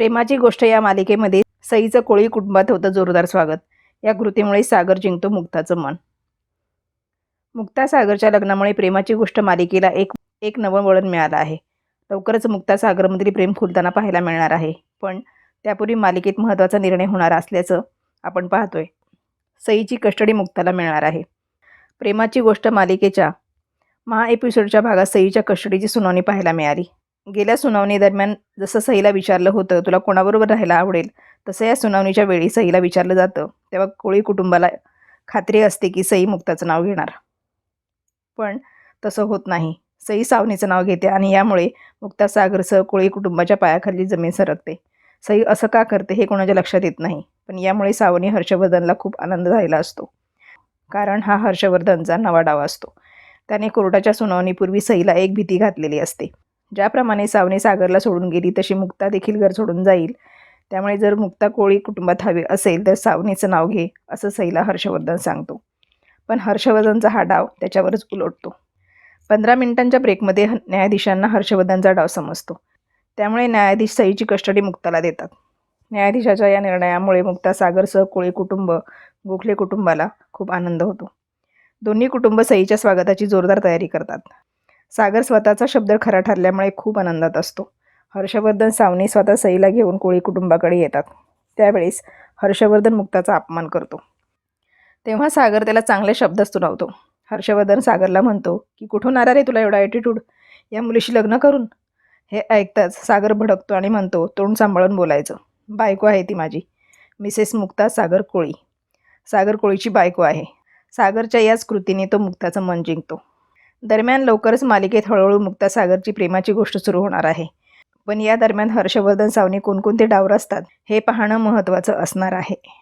प्रेमाची गोष्ट या मालिकेमध्ये सईचं कोळी कुटुंबात होतं जोरदार स्वागत. या कृतीमुळे सागर जिंकतो मुक्ताचं मन. मुक्ता सागरच्या लग्नामुळे प्रेमाची गोष्ट मालिकेला एक एक नवं वळण मिळालं आहे. लवकरच मुक्ता सागरमधील प्रेम खुलताना पाहायला मिळणार आहे. पण त्यापूर्वी मालिकेत महत्त्वाचा निर्णय होणार असल्याचं आपण पाहतोय. सईची कस्टडी मुक्ताला मिळणार आहे. प्रेमाची गोष्ट मालिकेच्या महा एपिसोडच्या भागात सईच्या कस्टडीची सुनावणी पाहायला मिळाली. गेल्या सुनावणीदरम्यान जसं सईला विचारलं होतं तुला कोणाबरोबर राहायला आवडेल? तसं या सुनावणीच्या वेळी सईला विचारलं जातं. तेव्हा कोळी कुटुंबाला खात्री असते की सई मुक्ताचं नाव घेणार. पण तसं होत नाही. सई सावनीचं नाव घेते आणि यामुळे मुक्ता सागरसह कोळी कुटुंबाच्या पायाखाली जमीन सरकते. सई असं का करते हे कोणाच्या लक्षात येत नाही. पण यामुळे सावनी हर्षवर्धनला खूप आनंद झालेला असतो. कारण हा हर्षवर्धनचा नवा डाव असतो. त्याने कोर्टाच्या सुनावणीपूर्वी सईला एक भीती घातलेली असते. ज्याप्रमाणे सावनी सागरला सोडून गेली तशी मुक्ता देखील घर सोडून जाईल. त्यामुळे जर मुक्ता कोळी कुटुंबात हवी असेल तर सावनीचं नाव घे असं सईला हर्षवर्धन सांगतो. पण हर्षवर्धनचा हा डाव त्याच्यावरच उलटतो. पंधरा मिनिटांच्या ब्रेकमध्ये ह- न्यायाधीशांना हर्षवर्धनचा डाव समजतो. त्यामुळे न्यायाधीश सईची कस्टडी मुक्ताला देतात. न्यायाधीशाच्या या निर्णयामुळे मुक्ता सागरसह कोळी कुटुंब गोखले कुटुंबाला खूप आनंद होतो. दोन्ही कुटुंब सईच्या स्वागताची जोरदार तयारी करतात. सागर स्वतःचा शब्द खरा ठरल्यामुळे खूप आनंदात असतो. हर्षवर्धन सावनी स्वतः सईला घेऊन कोळी कुटुंबाकडे येतात. त्यावेळेस हर्षवर्धन मुक्ताचा अपमान करतो. तेव्हा सागर त्याला चांगले शब्द सुनावतो. हर्षवर्धन सागरला म्हणतो की कुठून आला रे तुला एवढा ॲटिट्यूड या मुलीशी लग्न करून. हे ऐकताच सागर भडकतो आणि म्हणतो तोंड सांभाळून बोलायचं. बायको आहे ती माझी. मिसेस मुक्ता सागर कोळी. सागर कोळीची बायको आहे. सागरच्या याच कृतीने तो मुक्ताचं मन जिंकतो. दरम्यान लवकरच मालिकेत हळूहळू मुक्ता सागरची प्रेमाची गोष्ट सुरू होणार आहे. पण या दरम्यान हर्षवर्धन सावनी कोणकोणते डावर असतात हे पाहणं महत्त्वाचं असणार आहे.